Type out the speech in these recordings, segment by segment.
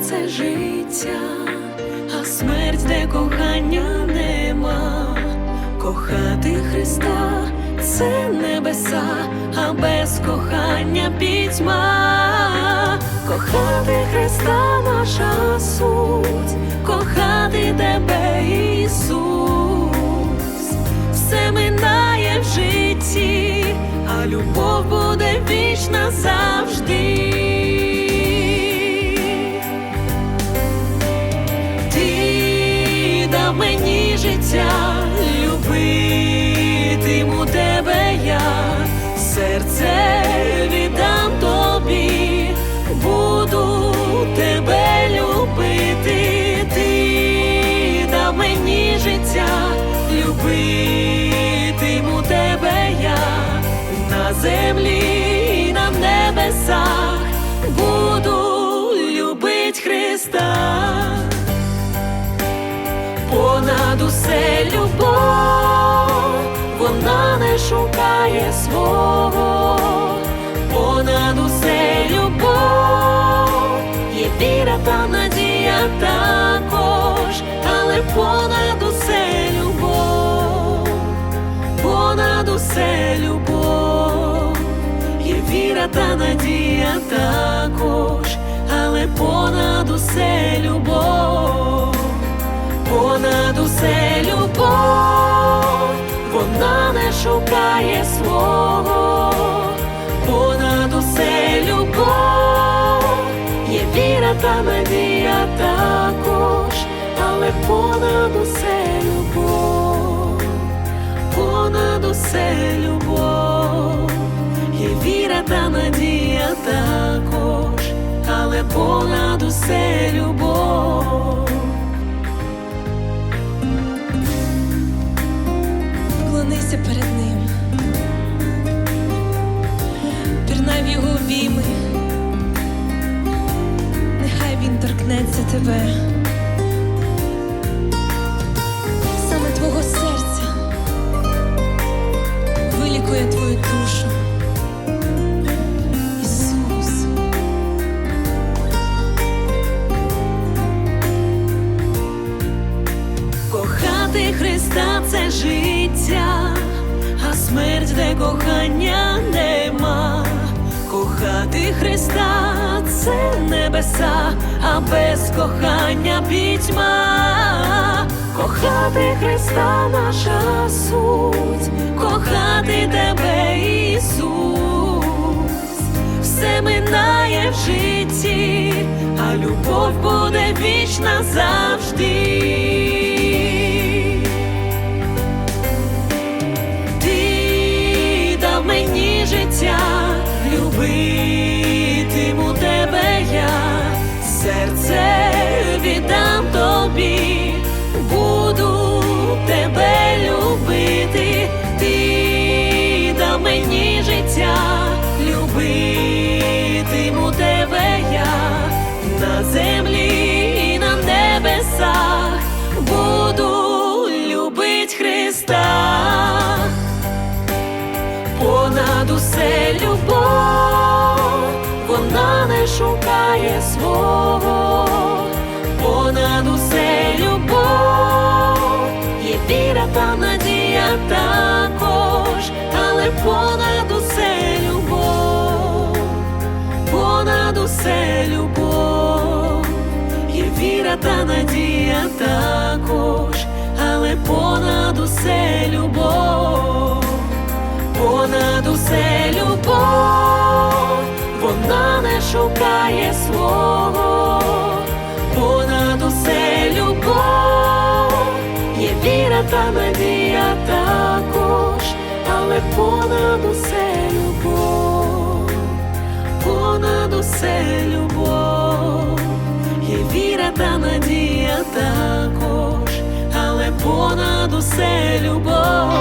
Це життя, а смерть, де кохання нема. Кохати Христа це небеса, а без кохання пітьма. Кохати Христа наша суть, кохати тебе, Ісус, все минає в житті, а любов буде вічна завжди. Життя, любитиму тебе я, серце віддам тобі, буду тебе любити, ти дав мені життя, любитиму тебе я, на землі на небесах буду любить Христа усе любов, вона не шукає свого, понад усе любов, є віра та надія також, але понад усе любов, понад усе любов, є віра та надія також, але понад усе любов понад усе любов, вона не шукає свого, понад усе любов, є віра та надія також, але понад усе любов, понад усе любов, є віра та надія також, але понад усе любов. Це життя, а смерть, де кохання нема. Кохати Христа це небеса, а без кохання пітьма. Кохати Христа наша суть, кохати тебе, Ісус, все минає в житті, а любов буде вічна завжди. Любитиму тебе я, на землі і на небесах. Буду любить Христа. Понад усе любов, вона не шукає свого, віра та надія також, але понад усе любов понад усе любов, вона не шукає свого, понад усе любов, є віра та надія також, але понад усе любов, понад усе любов, усе любов.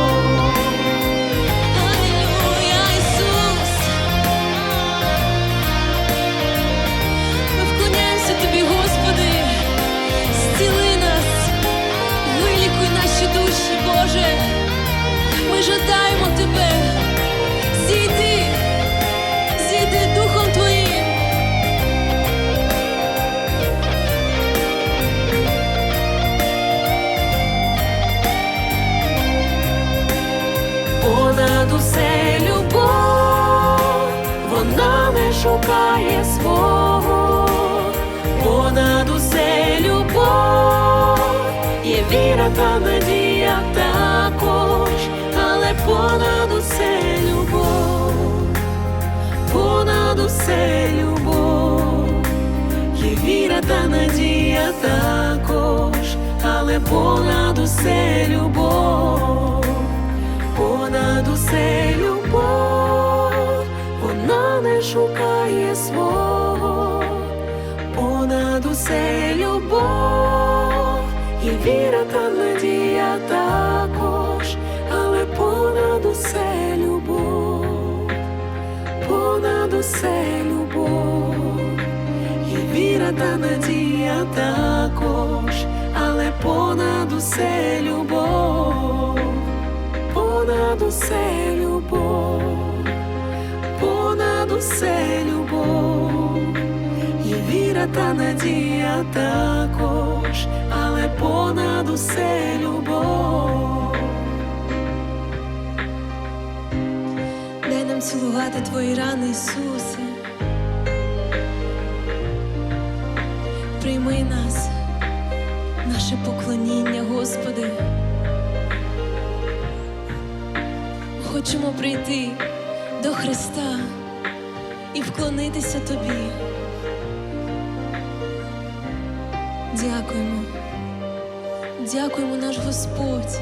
Алілуя, Ісус! Ми вклоняємося Тобі, Господи, зціли нас, вилікуй наші душі, Боже. шукає свого, понад усе любов, є віра та надія також, але понад усе любов, понад усе любов, є віра та надія також, але понад усе любов, понад усе шукає свого. Понад усе любов, є віра та надія також, але понад усе любов, понад усе любов, є віра та надія також, але понад усе любов, понад усе любов, усе любов. Є віра та надія також, але понад усе любов. Дай нам цілувати твої рани, Ісусе. Прийми нас, наше поклоніння, Господи. Хочемо прийти до Христа і вклонитися Тобі. Дякуємо. Дякуємо, наш Господь.